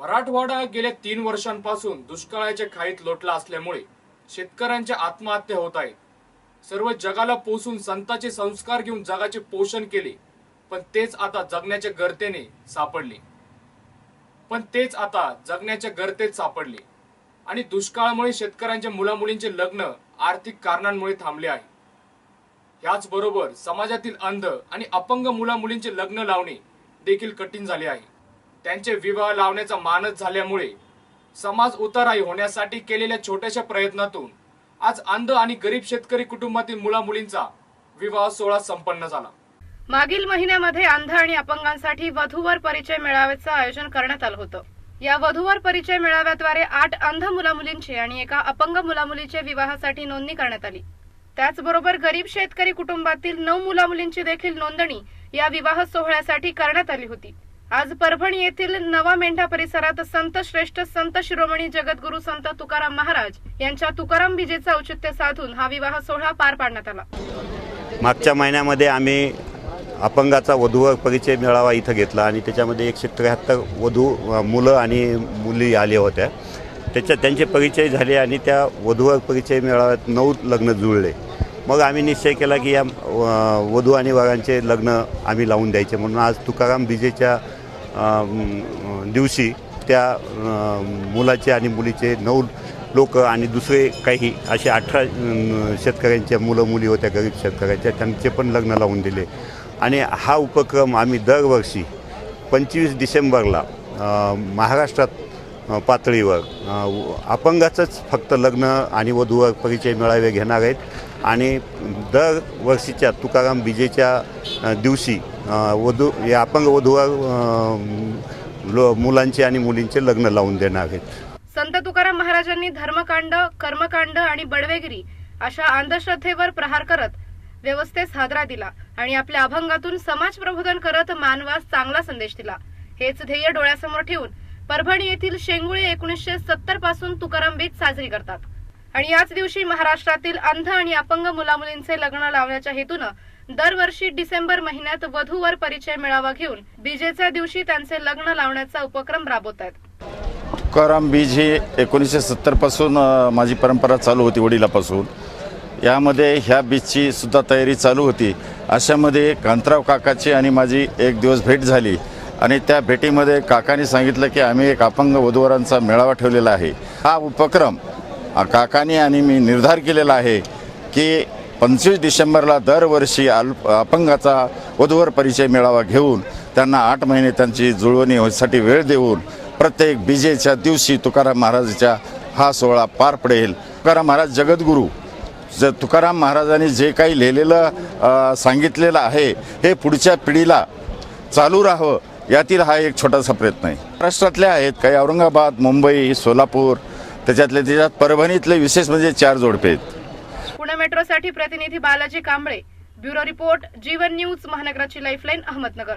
मराठवाडा गेल्या तीन वर्षांपासून दुष्काळाच्या खाईत लोटला असल्यामुळे शेतकऱ्यांच्या आत्महत्या होत आहेत सर्व जगाला पोसून संतांचे संस्कार घेऊन जगाचे पोषण केले पण तेच आता जगण्याच्या गर्तेने सापडले. पण तेच आता जगण्याच्या गर्तेत सापडले. आणि दुष्काळामुळे शेतकऱ्यांच्या मुलामुलींचे लग्न आर्थिक कारणांमुळे थांबले आहे. याचबरोबर समाजातील अंध आणि अपंग मुलामुलींचे लग्न लावणे देखील कठीण झाले आहे. त्यांचे विवाह लावण्याचा मानस झाल्यामुळे समाज उताराई होण्यासाठी केलेल्या छोट्याशा प्रयत्नातून आज अंध आणि गरीब शेतकरी कुटुंबातील मुला मुलींचा विवाह सोहळा संपन्न झाला. मागील महिन्यामध्ये अंध आणि अपंगांसाठी वधूवर परिचय मेळाव्याचं आयोजन करण्यात आलं होतं. या वधूवर परिचय मेळाव्याद्वारे आठ अंध मुला मुलींची आणि एका अपंग मुला मुलीच्या विवाहासाठी नोंदणी करण्यात आली. त्याचबरोबर गरीब शेतकरी कुटुंबातील नऊ मुला मुलींची देखील नोंदणी या विवाह सोहळ्यासाठी करण्यात आली होती. आज परभणी येथील नवा मेंढा परिसरात संत श्रेष्ठ संत शिरोमणी जगद्गुरु संत तुकाराम महाराज यांच्या तुकाराम बीजेचं औचित्य साधून हा विवाह सोहळा पार पाडण्यात आला. मागच्या महिन्यामध्ये आम्ही अपंगाचा वधूवर परिचय मेळावा इथं घेतला आणि त्याच्यामध्ये एकशे त्र्याहत्तर वधू मुलं आणि मुली आल्या होत्या. त्याच्या त्यांचे परिचय झाले आणि त्या वधूवर परिचय मेळाव्यात नऊ लग्न जुळले. मग आम्ही निश्चय केला की या वधू आणि वरांचे लग्न आम्ही लावून द्यायचे. म्हणून आज तुकाराम बीजेच्या दिवशी त्या मुलाचे आणि मुलीचे नऊ लोक आणि दुसरे काही असे अठरा शेतकऱ्यांच्या मुलं मुली होत्या गरीब शेतकऱ्यांच्या त्यांचे पण लग्न लावून दिले. आणि हा उपक्रम आम्ही दरवर्षी पंचवीस डिसेंबरला महाराष्ट्रात पातळीवर. अपंगाचंच फक्त लग्न आणि वधूवर परिचय मेळावे घेणार आहेत. आणि दरवर्षीच्या तुकाराम बिजेच्या दिवशी वधू या अपंग वधूवर लो मुलांचे आणि मुलींचे लग्न लावून देणार आहेत. संत तुकाराम महाराजांनी धर्मकांड कर्मकांड आणि बडवेगिरी अशा अंधश्रद्धेवर प्रहार करत व्यवस्थेस हादरा दिला आणि आपल्या अभंगातून समाज प्रबोधन करत मानवास चांगला संदेश दिला. हेच ध्येय डोळ्यासमोर ठेवून परभणी येथील शेंगुळे एकोणीसशे सत्तरपासून तुकाराम बीज साजरी करतात. आणि याच दिवशी महाराष्ट्रातील अंध आणि अपंग मुलामुलींचे लग्न लावण्याच्या हेतूनं दरवर्षी डिसेंबर महिन्यात वधूवर परिचय मेळावा घेऊन बीजेच्या दिवशी त्यांचे लग्न लावण्याचा उपक्रम राबवत आहेत. तुकाराम बीज ही एकोणीसशे सत्तरपासून पासून माझी परंपरा चालू होती वडिलापासून. यामध्ये ह्या बीजची सुद्धा तयारी चालू होती. अशामध्ये कांतराव काकाची आणि माझी एक दिवस भेट झाली. आणि त्या भेटीमध्ये काकांनी सांगितलं की आम्ही एक अपंग वधूवरांचा मेळावा ठेवलेला आहे. हा उपक्रम काकाने आणि मी निर्धार केलेला आहे की पंचवीस डिसेंबरला दरवर्षी अल्प अपंगाचा वधूवर परिचय मेळावा घेऊन त्यांना आठ महिने त्यांची जुळवणी होण्यासाठी वेळ देऊन प्रत्येक बीजेच्या दिवशी तुकाराम महाराजाच्या हा सोहळा पार पडेल. तुकाराम महाराज जगद्गुरू. ज तुकाराम महाराजांनी जे काही लिहिलेलं सांगितलेलं आहे हे पुढच्या पिढीला चालू राहावं. यातील हा एक छोटासा प्रयत्न आहे. महाराष्ट्रातले आहेत काही औरंगाबाद मुंबई सोलापूर त्याच्यातले त्याच्यात परभणीतले विशेष म्हणजे चार जोडपे आहेत. पुणे मेट्रोसाठी प्रतिनिधी Balaji Kamble bureau report Jeevan news महानगराची lifeline Ahmednagar.